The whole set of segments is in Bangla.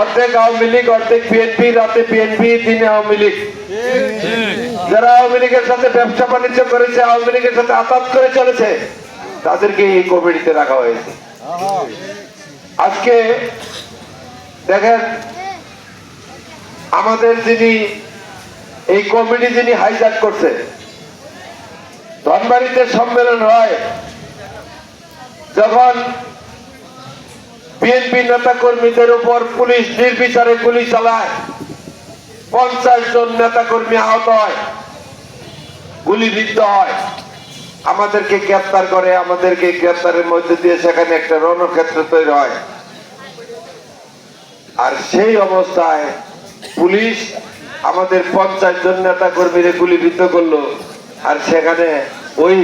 অর্ধেক আওয়ামী লীগ, অর্ধেক বিএনপি, রাতে বিএনপি, দিনে আওয়ামী লীগ। যারা আওয়ামী লীগের সাথে ব্যবসা বাণিজ্য করেছে, আওয়ামী লীগের সাথে আতাত করে চলেছে, তাদেরকে এই কমিটিতে রাখা হয়েছে। আজকে দেখেন, আমাদের যিনি, এই কমিটি যিনি হাইজাক করছে, ধনবাড়িতে সম্মেলন হয়, যখন বিএনপি নেতা কর্মীদের উপর পুলিশ নির্বিচারে গুলি চালায়। পঞ্চাশ জন নেতা কর্মী আহত হয়। গুলিবিদ্ধ হয়। আমাদেরকে গ্রেপ্তার করে, আমাদেরকে গ্রেপ্তারের মধ্যে দিয়ে সেখানে একটা রণক্ষেত্র তৈরি হয়। আর সেই অবস্থায় পুলিশ আমাদের পঞ্চাশ জন নেতা কর্মীরে গুলিবিদ্ধ করল। আর সেখানে ওই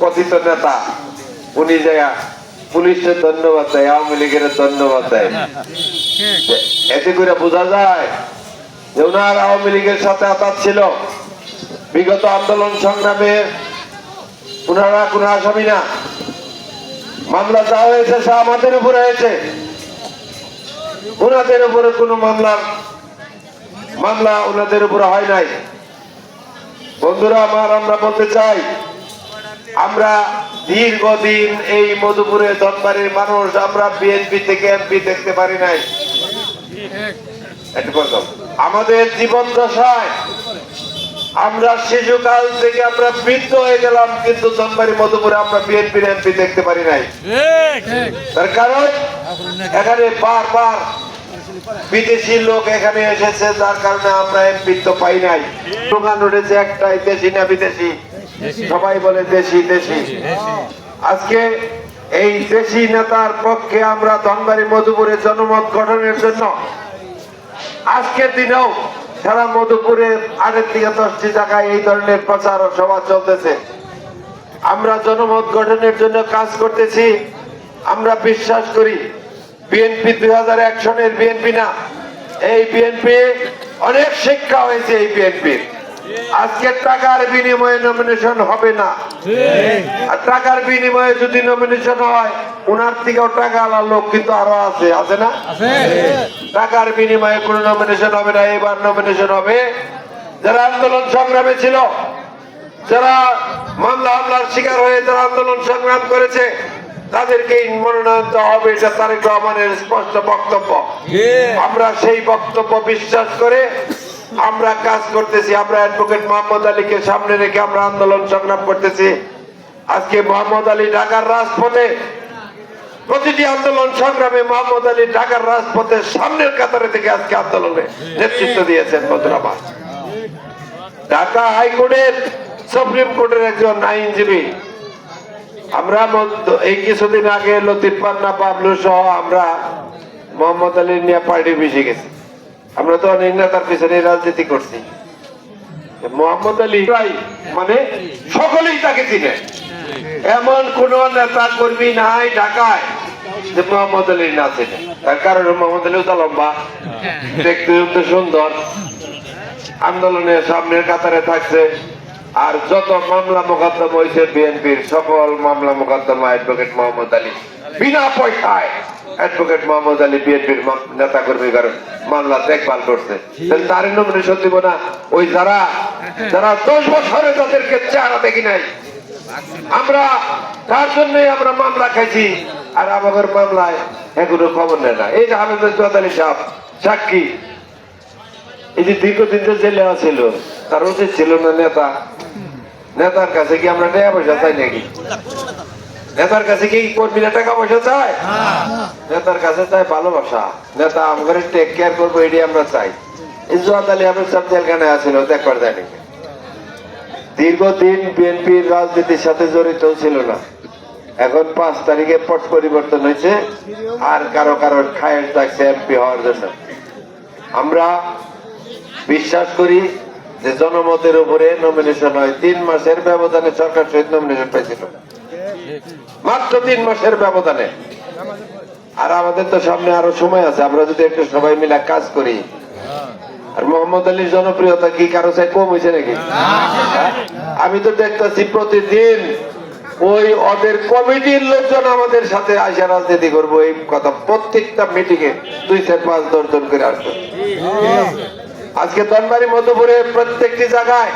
কথিত নেতা, উনি যায় পুলিশের ধন্যবাদ দেয়, আওয়ামী লীগের ধন্যবাদ দেয়। এতে করে বোঝা যায় যে ওনার আওয়ামী লীগের সাথে আতাত ছিল। বিগত আন্দোলন সংগ্রামে ওনারা কোনো আসামি না। মামলা যা হয়েছে সে আমাদের উপরে হয়েছে। ওনাদের উপরে কোনো মামলা মামলা ওনাদের উপরে হয় নাই। বন্ধুরা, আমার আমরা বলতে চাই, আমরা দীর্ঘদিন এই মধুপুরে ধনবাড়ির মানুষ আমরা বিএনপি থেকে এমপি দেখতে পারি নাই। আমাদের জীবন দশায় আমরা শিশুকাল থেকে আমরা বৃদ্ধ হয়ে গেলাম কিন্তু ধনবাড়ি মধুপুরে আমরা বিএনপির এমপি দেখতে পারি নাই। তার কারণ এখানে বারবার বিদেশি লোক এখানে এসেছে যার কারণে আমরা এমপি তো পাই নাই। স্লোগান উঠেছে একটাই দেশি না বিদেশি। সবাই বলে দেশি দেশি। আজকে এই দেশি নেতার পক্ষে আমরা ধনবাড়ি মধুপুরে জনমত গঠনের জন্য আজকের দিনেও সারা মধুপুরে আটের থেকে দশটি জায়গায় এই ধরনের প্রচার ও সভা চলতেছে। আমরা জনমত গঠনের জন্য কাজ করতেছি। আমরা বিশ্বাস করি বিএনপি দুই হাজার এক সনের বিএনপি না। এই বিএনপি অনেক শিক্ষা হয়েছে এই বিএনপির। আজকে টাকার বিনিময়ে নমিনেশন হবে না। আর টাকার বিনিময়ে যদি নমিনেশন হয় উনার থেকেও টাকা আলার লোক কিন্তু আরও আছে। আছে না? টাকার বিনিময়ে কোনো নমিনেশন হবে না এবার নমিনেশন হবে। যারা আন্দোলন সংগ্রামে ছিল যারা মামলা হামলার শিকার হয়ে যারা আন্দোলন সংগ্রাম করেছে তাদেরকে মনোনয়ন দেওয়া হবে এটা তারেক রহমানের স্পষ্ট বক্তব্য। আমরা সেই বক্তব্য বিশ্বাস করে আমরা কাজ করতেছি, আমরা অ্যাডভোকেট মোহাম্মদ আলীকে সামনে রেখে আমরা আন্দোলন সংগ্রাম করতেছি। আজকে মোহাম্মদ আলী ঢাকার রাজপথে, প্রতিটি আন্দোলন সংগ্রামে মোহাম্মদ আলী ঢাকার রাজপথের সামনের কাতারে থেকে আজকে আন্দোলনে নেতৃত্ব দিয়েছেন বন্ধুরাবাদ ঢাকা হাইকোর্টের, সুপ্রিম কোর্টের একজন আইনজীবী। আমরা এই কিছুদিন আগে লতিফ পান্না, পাবলু সহ আমরা মোহাম্মদ আলী নিয়ে পার্টি মিশে গেছি। আমরা তো অনেক নেতার পিছনে রাজনীতি করছি। মোহাম্মদ আলী মানে সকলেই তাকে চিনে। এমন কোন নেতা কর্মী নাই ঢাকায় যে মোহাম্মদ আলী না চিনে। তার কারণ মোহাম্মদ আলী তো লম্বা, দেখতে সুন্দর। আন্দোলনের সামনের কাতারে থাকছে। আর যত মামলা মোকদ্দমা হয়েছে, বিএনপির সকল মামলা মোকদ্দমা অ্যাডভোকেট মোহাম্মদ আলী। বিনা পয়সায় অ্যাডভোকেট মোহাম্মদ আলী বিএনপির নেতা কর্মী কারণ মামলা দেখভাল করছে। তার নমিনেশন দিব না। ওই যারা যারা দশ বছরে তাদেরকে চেহারা দেখি নাই। আমরা তার জন্যই আমরা মামলা খাইছি। আর আমাদের মামলায় এগুলো খবর নেয় না। এই যে হামিদুল চৌধুরী সাহেব সাক্ষী। এই যে দীর্ঘদিন যে জেলে ছিল তার উচিত ছিল না নেতা। নেতার কাছে কি আমরা টাকা পয়সা চাই নাকি? নেতার কাছে কি কর্মীরা টাকা পয়সা চায় নেতার কাছে চাই ভালোবাসা। নেতা আমাদের টেক কেয়ার করব এটি আমরা চাই। ইজওয়াত আলী আহমেদ সাহেব জেলখানে আছিল দেখবার যায় নাকি? দীর্ঘদিন বিএনপির রাজনীতির সাথে জড়িত ছিল না। এখন পাঁচ তারিখে পট পরিবর্তন হয়েছে আর কারও কারও খায়ের থাকছে এমপি হওয়ার জন্য। আমরা বিশ্বাস করি যে জনমতের উপরে নমিনেশন হয়। তিন মাসের ব্যবধানে সরকার সহিত নমিনেশন পেয়েছিল মাত্র তিন মাসের ব্যবধানে। আর আমাদের তো সামনে আরও সময় আছে, আমরা যদি একটু সবাই মিলে কাজ করি। আর মোহাম্মদ আলীর জনপ্রিয়তা কি কারও চাই কম হয়েছে নাকি? আমি তো দেখতেছি প্রতিদিন ওই ওদের কমিটির লোকজন আমাদের সাথে আসে রাজনীতি করব, এই কথা প্রত্যেকটা মিটিং এ দুই চার পাঁচ দশ জন করে আসবে। আজকে তনবাড়ি মধুপুরে প্রত্যেকটি জায়গায়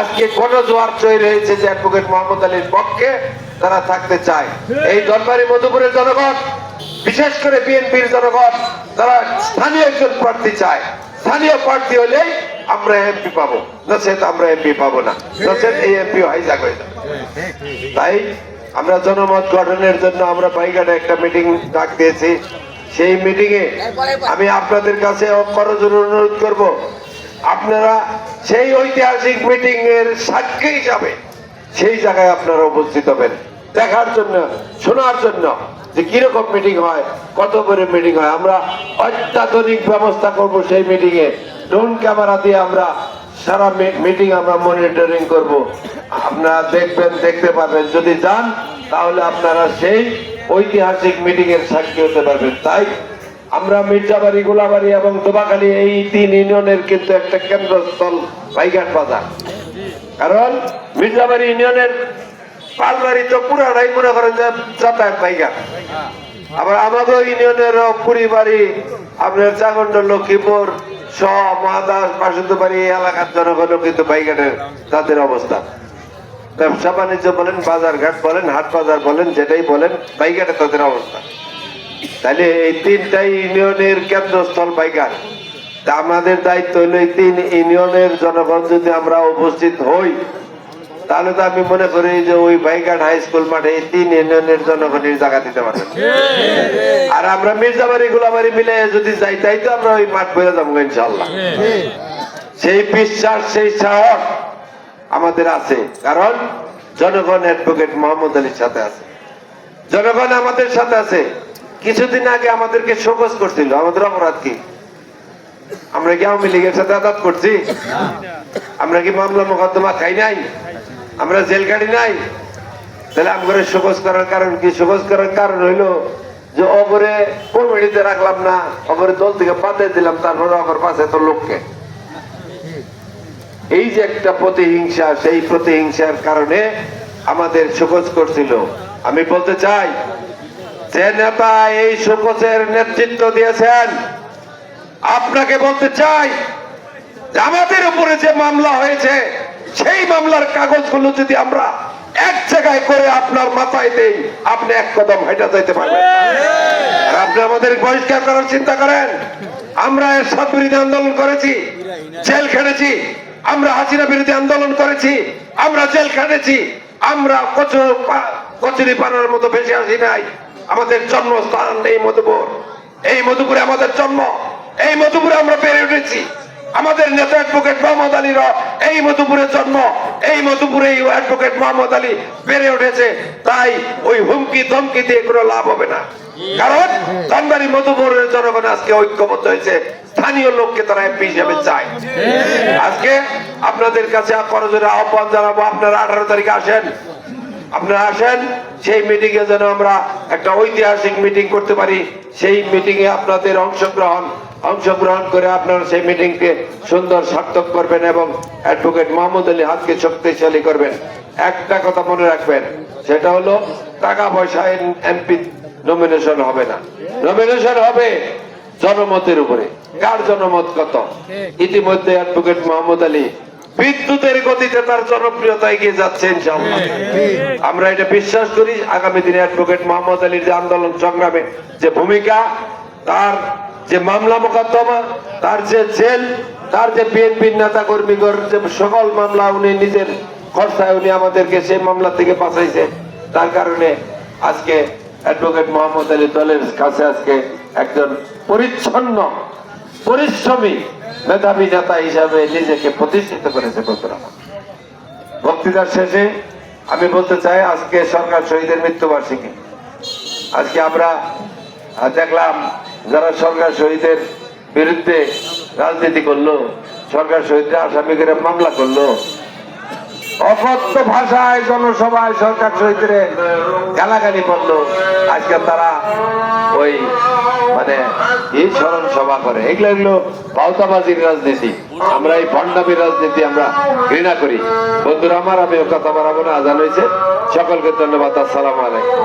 আজকে কোন জোয়ার তৈরি হয়েছে যে অ্যাডভোকেট মোহাম্মদ আলীর পক্ষে। তারা থাকতে চায়। এই দনবাড়ি মধুপুরের জনগণ, বিশেষ করে বিএনপির জনগণ, তারা স্থানীয় একজন প্রার্থী চায়। স্থানীয় প্রার্থী হলেই আমরা এমপি পাবো। নচেত আমরা এমপি পাবো না। নচেত এই এমপি হাইজাক হয়ে যাবে। তাই আমরা জনমত গঠনের জন্য আমরা পাইঘাটে একটা মিটিং ডাক দিয়েছি। সেই মিটিং এ আমি আপনাদের কাছে অনুরোধ করব, আপনারা সেই ঐতিহাসিক মিটিং এর সাক্ষী হিসাবে সেই জায়গায় আপনারা উপস্থিত হবেন। দেখার জন্য, শোনার জন্য যে কীরকম মিটিং হয়, কত করে মিটিং হয়। আমরা অত্যাধুনিক ব্যবস্থা করব সেই মিটিং এ। ড্রোন ক্যামেরা দিয়ে আমরা সারা মিটিং আমরা মনিটরিং করব। আপনারা দেখবেন, দেখতে পাবেন যদি যান, তাহলে আপনারা সেই ঐতিহাসিক মিটিং এর সাক্ষী হতে পারবেন। তাই আমরা মির্জাবাড়ি, গোলাবাড়ি এবং দোবাখালী এই তিন ইউনিয়নের কিন্তু একটা কেন্দ্রস্থল পাইঘাট বাজার। কারণ মির্জাবাড়ি ইউনিয়নের পালবাড়ি তো পুরাটাই মনে করেন যে যাতায়াত পাইঘাট আবার আমাদের ইউনিয়নের পরিবারই আপনার চাগন্ড লক্ষ্মীপুর, সহ মহাদাস বাসন্তবাড়ি এলাকার জনগণও কিন্তু পাইঘাটের তাদের অবস্থা। ব্যবসা বাণিজ্য বলেন, বাজার ঘাট বলেন, হাট বাজার বলেন, যেটাই বলেন পাইঘাটে তাদের অবস্থা। তাহলে এই তিনটাই ইউনিয়নের কেন্দ্রস্থল পাইঘাট আমাদের দায়িত্ব হলো এই তিন ইউনিয়নের জনগণ যদি আমরা উপস্থিত হই তাহলে তো আমি মনে করি যে ওই বাইঘাট হাই স্কুল মাঠে তিন ইউনিয়নের জনগণের জায়গা দিতে পারবেন। আর আমরা মির্জাবাড়ি গোলাবাড়ি মিলে যদি যাই তাই তো আমরা ওই মাঠ বেরো যাব ইনশাল্লাহ সেই বিশ্বাস সেই সাহস আমাদের আছে। কারণ জনগণ অ্যাডভোকেট মোহাম্মদ আলীর সাথে আছে। জনগণ আমাদের সাথে আছে। কিছুদিন আগে আমাদেরকে শোকজ করছিল। আমাদের অপরাধ কি? আমরা কি আওয়ামী লীগের সাথে আদাত করছি? আমরা কি মামলা মোকদ্দমা খাই নাই? আমরা জেল গাড়ি নাই। তাহলে আমাদের শোকজ করার কারণ কি? শোকজ করার কারণ হইল যে অগরে কমিটিতে রাখলাম না অপরে দল থেকে পাতে দিলাম, তারপরে অগর পাশে তো লোককে। এই যে একটা প্রতিহিংসা, সেই প্রতিহিংসার কারণে আমাদের শোকজ করছিল। আমি বলতে চাই, যে নেতা এই শোকজের নেতৃত্ব দিয়েছেন, আপনাকে বলতে চাই আমাদের উপরে যে মামলা হয়েছে সেই মামলার কাগজগুলো যদি আমরা এক জায়গায় করে আপনার মাথায় দেই, আপনি এক কদম হেঁটে যাইতে পারবেন। আর আপনি আমাদের বহিষ্কার করার চিন্তা করেন। আমরা এর সব বিরোধী আন্দোলন করেছি, জেল খেটেছি, আমরা হাসিনা বিরোধী আন্দোলন করেছি, আমরা জেল খেটেছি, আমরা কচুরি পানার মতো বেশি আসি নাই। আমাদের জন্মস্থান এই মধুপুর। এই মধুপুরে আমাদের জন্ম, এই মধুপুরে আমরা বেড়ে উঠেছি। আমাদের নেতা অ্যাডভোকেট মোহাম্মদ আলীর এই মধুপুরে জন্ম এই মধুপুরে অ্যাডভোকেট মোহাম্মদ আলী বেড়ে উঠেছে। তাই ওই হুমকি, ধমকি দিয়ে কোনো লাভ হবে না। কারণ ধনবাড়ি মধুপুরের জনগণ আজকে ঐক্যবদ্ধ হয়েছে। স্থানীয় লোককে তারা এমপি হিসেবে চায়। আজকে আপনাদের কাছে আহ্বান জানাব, আপনারা আঠারো তারিখে আসেন। আপনারা আসেন, সেই মিটিং এ যেন আমরা একটা ঐতিহাসিক মিটিং করতে পারি। সেই মিটিং এ আপনাদের অংশগ্রহণ অংশগ্রহণ করে আপনারা সেই মিটিংকে সুন্দর সার্থক করবেন এবং অ্যাডভোকেট মোহাম্মদ আলী হাতকে শক্তিশালী করবেন। একটা কথা মনে রাখবেন সেটা হলো টাকা পয়সা এমপি নমিনেশন হবে না। নমিনেশন হবে জনমতের উপরে। কার জনমত কত? ইতিমধ্যে অ্যাডভোকেট মোহাম্মদ আলী বিদ্যুতের গতিতে তার জনপ্রিয়তা এগিয়ে যাচ্ছে ইনশাআল্লাহ। আমরা এটা বিশ্বাস করি আগামী দিনে অ্যাডভোকেট মোহাম্মদ আলীর যে আন্দোলন সংগ্রামে যে ভূমিকা তার যে মামলা মোকদ্দমা, তার যে জেল, তার যে বিএনপির নেতা কর্মীগর যে সকল মামলা উনি নিজের খরচায় উনি আমাদেরকে সেই মামলা থেকে বাঁচাইছে। তার কারণে আজকে অ্যাডভোকেট মোহাম্মদ আলী দলের কাছে আজকে একজন পরিচ্ছন্ন, পরিশ্রমী মেধাবী নেতা হিসাবে নিজেকে প্রতিষ্ঠিত করেছে বন্ধুরা। বক্তৃতার শেষে আমি বলতে চাই, আজকে সরকার শহীদের মৃত্যুবার্ষিকী। আজকে আমরা দেখলাম যারা সরকার শহীদের বিরুদ্ধে রাজনীতি করল, সরকার শহীদরা আসামি করে মামলা করল অকথ্য ভাষায় জনসভায় সরকার শহীদের গালাগালি করল, আজকে তারা ওই মানে এই স্মরণ সভা করে? এগুলো এগুলো পাউতাবাজির রাজনীতি। আমরা এই ভণ্ডামির রাজনীতি আমরা ঘৃণা করি। বন্ধুরা, আমার আমি ও কথা বাড়াবো না, আজান হয়েছে। সকলকে ধন্যবাদ, আসসালামু আলাইকুম।